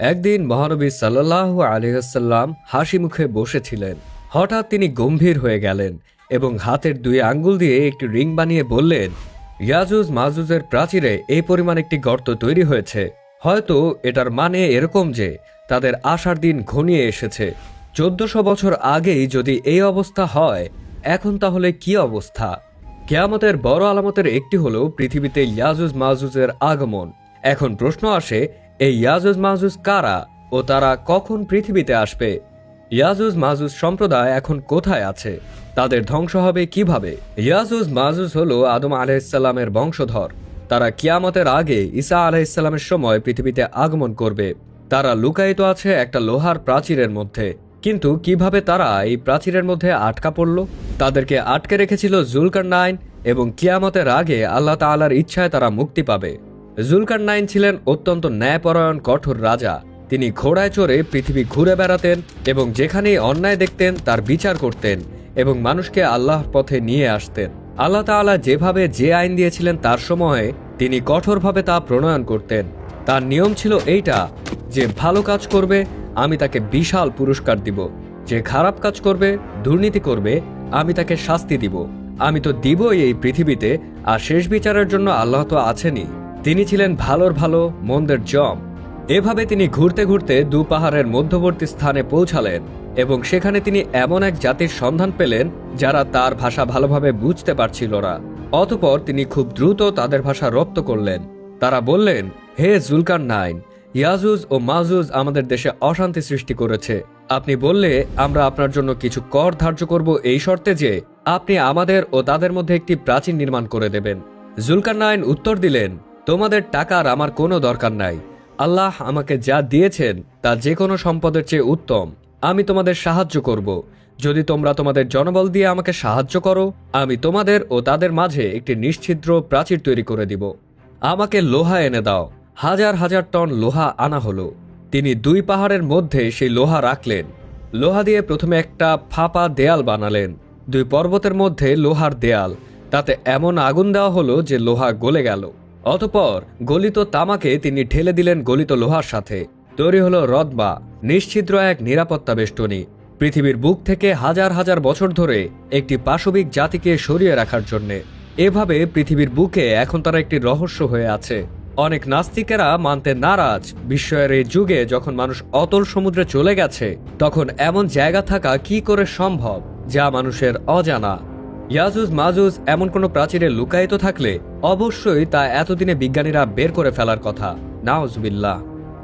একদিন মহানবী সাল্লাহ আলহাম হাসি মুখে বসেছিলেন। হঠাৎ তিনি গম্ভীর হয়ে গেলেন এবং হাতের দুই আঙ্গুল দিয়ে একটি রিং বানিয়ে বললেন, ইয়াজুজ মাজুজের প্রাচীরে এই পরিমাণ একটি গর্ত তৈরি হয়েছে। হয়তো এটার মানে এরকম যে, তাদের আসার দিন ঘনিয়ে এসেছে। চোদ্দশো বছর আগেই যদি এই অবস্থা হয়, এখন তাহলে কি অবস্থা? কেয়ামতের বড় আলামতের একটি হলো পৃথিবীতে ইয়াজুজ মাজুজের আগমন। এখন প্রশ্ন আসে এই ইয়াজুজ মাজুজ কারা ও তারা কখন পৃথিবীতে আসবে? ইয়াজুজ মাজুজ সম্প্রদায় এখন কোথায় আছে? তাদের ধ্বংস হবে কীভাবে? ইয়াজুজ মাজুজ হলো আদম আলাইসাল্লামের বংশধর। তারা কিয়ামতের আগে ঈসা আলাইসাল্লামের সময় পৃথিবীতে আগমন করবে। তারা লুকায়িত আছে একটা লোহার প্রাচীরের মধ্যে। কিন্তু কীভাবে তারা এই প্রাচীরের মধ্যে আটকা পড়ল? তাদেরকে আটকে রেখেছিল জুলকার নাইন এবং কিয়ামতের আগে আল্লাহ তাআলার ইচ্ছায় তারা মুক্তি পাবে। জুলকার নাইন ছিলেন অত্যন্ত ন্যায়পরায়ণ, কঠোর রাজা। তিনি ঘোড়ায় চড়ে পৃথিবী ঘুরে বেড়াতেন এবং যেখানেই অন্যায় দেখতেন, তার বিচার করতেন এবং মানুষকে আল্লাহর পথে নিয়ে আসতেন। আল্লাহ তাআলা যেভাবে যে আইন দিয়েছিলেন, তার সময়ে তিনি কঠোরভাবে তা প্রণয়ন করতেন। তার নিয়ম ছিল এইটা, যে ভালো কাজ করবে, আমি তাকে বিশাল পুরস্কার দিব। যে খারাপ কাজ করবে, দুর্নীতি করবে, আমি তাকে শাস্তি দিব। আমি তো দিবই এই পৃথিবীতে, আর শেষ বিচারের জন্য আল্লাহ তো আছেনই। তিনি ছিলেন ভালোর ভালো, মন্দের জম। এভাবে তিনি ঘুরতে ঘুরতে দু পাহাড়ের মধ্যবর্তী স্থানে পৌঁছালেন এবং সেখানে তিনি এমন এক জাতির সন্ধান পেলেন যারা তার ভাষা ভালোভাবে বুঝতে পারছিল না। অতপর তিনি খুব দ্রুত তাদের ভাষা রপ্ত করলেন। তারা বললেন, হে জুলকার নাইন ইয়াজুজ ও মাজুজ আমাদের দেশে অশান্তি সৃষ্টি করেছে। আপনি বললে, আমরা আপনার জন্য কিছু কর ধার্য করব এই শর্তে যে, আপনি আমাদের ও তাদের মধ্যে একটি প্রাচীন নির্মাণ করে দেবেন। জুলকার নাইন উত্তর দিলেন তোমাদের টাকার আমার কোনো দরকার নাই। আল্লাহ আমাকে যা দিয়েছেন তা যে কোনো সম্পদের চেয়ে উত্তম। আমি তোমাদের সাহায্য করব। যদি তোমরা তোমাদের জনবল দিয়ে আমাকে সাহায্য করো, আমি তোমাদের ও তাদের মাঝে একটি নিশ্ছিদ্র প্রাচীর তৈরি করে দিব। আমাকে লোহা এনে দাও। হাজার হাজার টন লোহা আনা হলো। তিনি দুই পাহাড়ের মধ্যে সেই লোহা রাখলেন। লোহা দিয়ে প্রথমে একটা ফাঁপা দেয়াল বানালেন। দুই পর্বতের মধ্যে লোহার দেয়াল। তাতে এমন আগুন দেওয়া হলো যে লোহা গলে গেল। অতপর গলিত তামাকে তিনি ঢেলে দিলেন গলিত লোহার সাথে। তৈরি হলো রদবা, নিশ্ছিদ্র এক নিরাপত্তা বেষ্টনী। পৃথিবীর বুক থেকে হাজার হাজার বছর ধরে একটি পাশবিক জাতিকে সরিয়ে রাখার জন্যে। এভাবে পৃথিবীর বুকে এখন তারা একটি রহস্য হয়ে আছে। অনেক নাস্তিকেরা মানতে নারাজ। বিস্ময়ের এই যুগে যখন মানুষ অতল সমুদ্রে চলে গেছে, তখন এমন জায়গা থাকা কি করে সম্ভব, যা মানুষের অজানা? ইয়াজুজ মাজুজ এমন কোনো প্রাচীরে লুকায়িত থাকলে অবশ্যই তা এতদিনে বিজ্ঞানীরা বের করে ফেলার কথা। নাউজবিল্লাহ।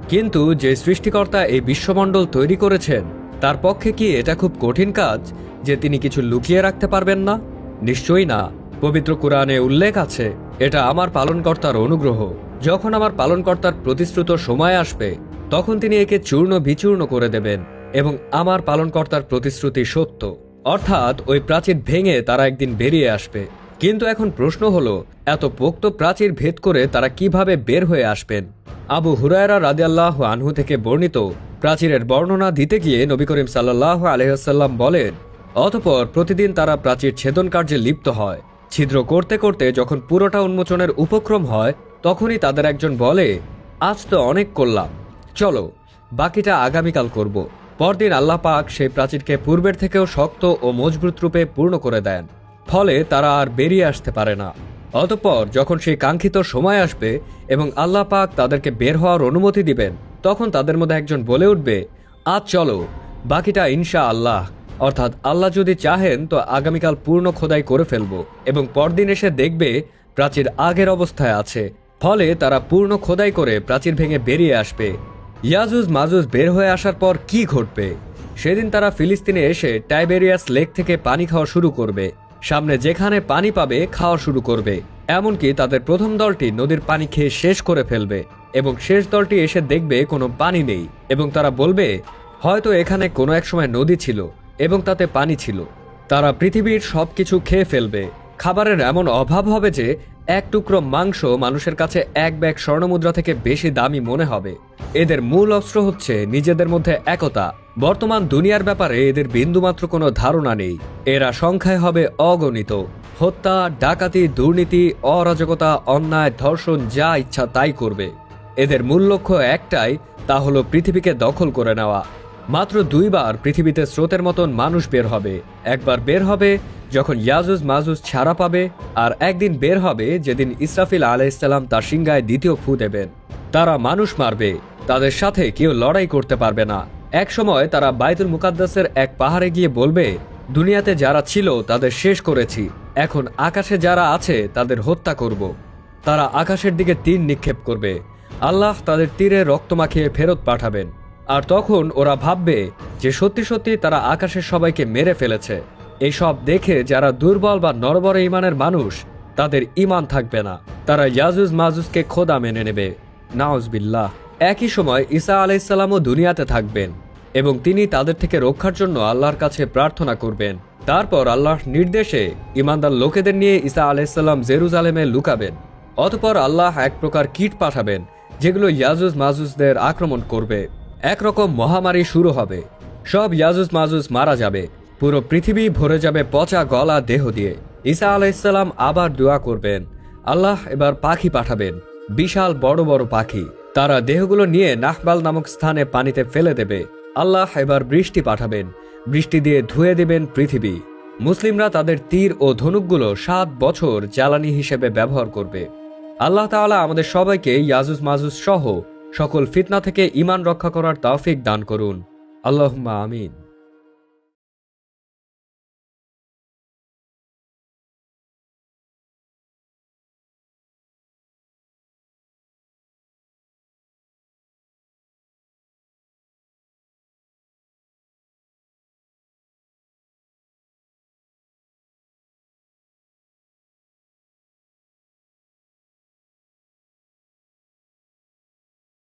কিন্তু যে সৃষ্টিকর্তা এই বিশ্বমণ্ডল তৈরি করেছেন, তার পক্ষে কি এটা খুব কঠিন কাজ যে তিনি কিছু লুকিয়ে রাখতে পারবেন না? নিশ্চয়ই না। পবিত্র কোরআনে উল্লেখ আছে, এটা আমার পালনকর্তার অনুগ্রহ। যখন আমার পালনকর্তার প্রতিশ্রুত সময় আসবে, তখন তিনি একে চূর্ণ বিচূর্ণ করে দেবেন এবং আমার পালনকর্তার প্রতিশ্রুতি সত্য। অর্থাৎ ওই প্রাচীর ভেঙে তারা একদিন বেরিয়ে আসবে। কিন্তু এখন প্রশ্ন হলো, এত পোক্ত প্রাচীর ভেদ করে তারা কীভাবে বের হয়ে আসবেন? আবু হুরায়রা রাদিয়াল্লাহ আনহু থেকে বর্ণিত প্রাচীরের বর্ণনা দিতে গিয়ে নবী করিম সাল্লাহ আলহাম বলেন, অতপর প্রতিদিন তারা প্রাচীর ছেদন কার্যে লিপ্ত হয়। ছিদ্র করতে করতে যখন পুরোটা উন্মোচনের উপক্রম হয়, তখনই তাদের একজন বলে, আজ তো অনেক করলাম। চলো, বাকিটা আগামীকাল করব। পরদিন আল্লাহ পাক সেই প্রাচীরকে পূর্বের থেকেও শক্ত ও মজবুত রূপে পূর্ণ করে দেন। ফলে তারা আর বেরিয়ে আসতে পারে না। অতঃপর যখন সেই কাঙ্ক্ষিত সময় আসবে এবং আল্লাহ পাক তাদেরকে বের হওয়ার অনুমতি দিবেন, তখন তাদের মধ্যে একজন বলে উঠবে, আজ চলো, বাকিটা ইনশা আল্লাহ। অর্থাৎ আল্লাহ যদি চাহেন তো আগামীকাল পূর্ণ খোদাই করে ফেলব এবং পরদিন এসে দেখবে প্রাচীর আগের অবস্থায় আছে। ফলে তারা পূর্ণ খোদাই করে প্রাচীর ভেঙে বেরিয়ে আসবে। ইয়াজুজ মাজুজ বের হয়ে আসার পর কি ঘটবে? সেদিন তারা ফিলিস্তিনে এসে টাইবেরিয়াস লেক থেকে পানি খাওয়া শুরু করবে। সামনে যেখানে পানি পাবে, খাওয়া শুরু করবে। এমনকি তাদের প্রথম দলটি নদীর পানি খেয়ে শেষ করে ফেলবে এবং শেষ দলটি এসে দেখবে কোনো পানি নেই এবং তারা বলবে, হয়তো এখানে কোনো এক সময় নদী ছিল এবং তাতে পানি ছিল। তারা পৃথিবীর সব কিছু খেয়ে ফেলবে। খাবারের এমন অভাব হবে যে এক টুকরো মাংস মানুষের কাছে এক ব্যাগ স্বর্ণমুদ্রা থেকে বেশি দামি মনে হবে। এদের মূল অস্ত্র হচ্ছে নিজেদের মধ্যে একতা। বর্তমান দুনিয়ার ব্যাপারে এদের বিন্দুমাত্র কোনো ধারণা নেই। এরা সংখ্যায় হবে অগণিত। হত্যা, ডাকাতি, দুর্নীতি, অরাজকতা, অন্যায়, ধর্ষণ, যা ইচ্ছা তাই করবে। এদের মূল লক্ষ্য একটাই, তা হলো পৃথিবীকে দখল করে নেওয়া। মাত্র দুইবার পৃথিবীতে স্রোতের মতন মানুষ বের হবে। একবার বের হবে যখন ইয়াজুজ মাজুজ ছাড়া পাবে আর একদিন বের হবে যেদিন ইসরাফিল আলাইসাল্লাম তার সিংগায় দ্বিতীয় ফু দেবেন। তারা মানুষ মারবে, তাদের সাথে কেউ লড়াই করতে পারবে না। এক সময় তারা বাইতুল মুকাদ্দাসের এক পাহাড়ে গিয়ে বলবে, দুনিয়াতে যারা ছিল তাদের শেষ করেছি, এখন আকাশে যারা আছে তাদের হত্যা করব। তারা আকাশের দিকে তীর নিক্ষেপ করবে, আল্লাহ তাদের তীরে রক্ত মাখিয়ে ফেরত পাঠাবেন। আর তখন ওরা ভাববে যে সত্যি সত্যি তারা আকাশের সবাইকে মেরে ফেলেছে। এসব দেখে যারা দুর্বল বা নরবরে ইমানের মানুষ, তাদের ইমান থাকবে না। তারা ইয়াজুজ মাজুজকে খোদা মেনে নেবে। নাউজবিল্লাহ। একই সময় ঈসা আলাইসাল্লামও দুনিয়াতে থাকবেন এবং তিনি তাদের থেকে রক্ষার জন্য আল্লাহর কাছে প্রার্থনা করবেন। তারপর আল্লাহর নির্দেশে ইমানদার লোকেদের নিয়ে ঈসা আলাইসাল্লাম জেরুজালেমে লুকাবেন। অতপর আল্লাহ এক প্রকার কীট পাঠাবেন, যেগুলো ইয়াজুজ মাজুজদের আক্রমণ করবে। একরকম মহামারী শুরু হবে। সব ইয়াজুজ মাজুজ মারা যাবে। পুরো পৃথিবী ভরে যাবে পচা গলা দেহ দিয়ে। ঈসা আলাইসাল্লাম আবার দোয়া করবেন। আল্লাহ এবার পাখি পাঠাবেন। বিশাল বড় বড় পাখি। তারা দেহগুলো নিয়ে নাহবাল নামক স্থানে পানিতে ফেলে দেবে। আল্লাহ এবার বৃষ্টি পাঠাবেন। বৃষ্টি দিয়ে ধুয়ে দেবেন পৃথিবী। মুসলিমরা তাদের তীর ও ধনুকগুলো সাত বছর জ্বালানি হিসেবে ব্যবহার করবে। আল্লাহ তাআলা আমাদের সবাইকে ইয়াজুজ মাজুজ সহ সকল ফিতনা থেকে ইমান রক্ষা করার তৌফিক দান করুন। আল্লাহুম্মা আমিন।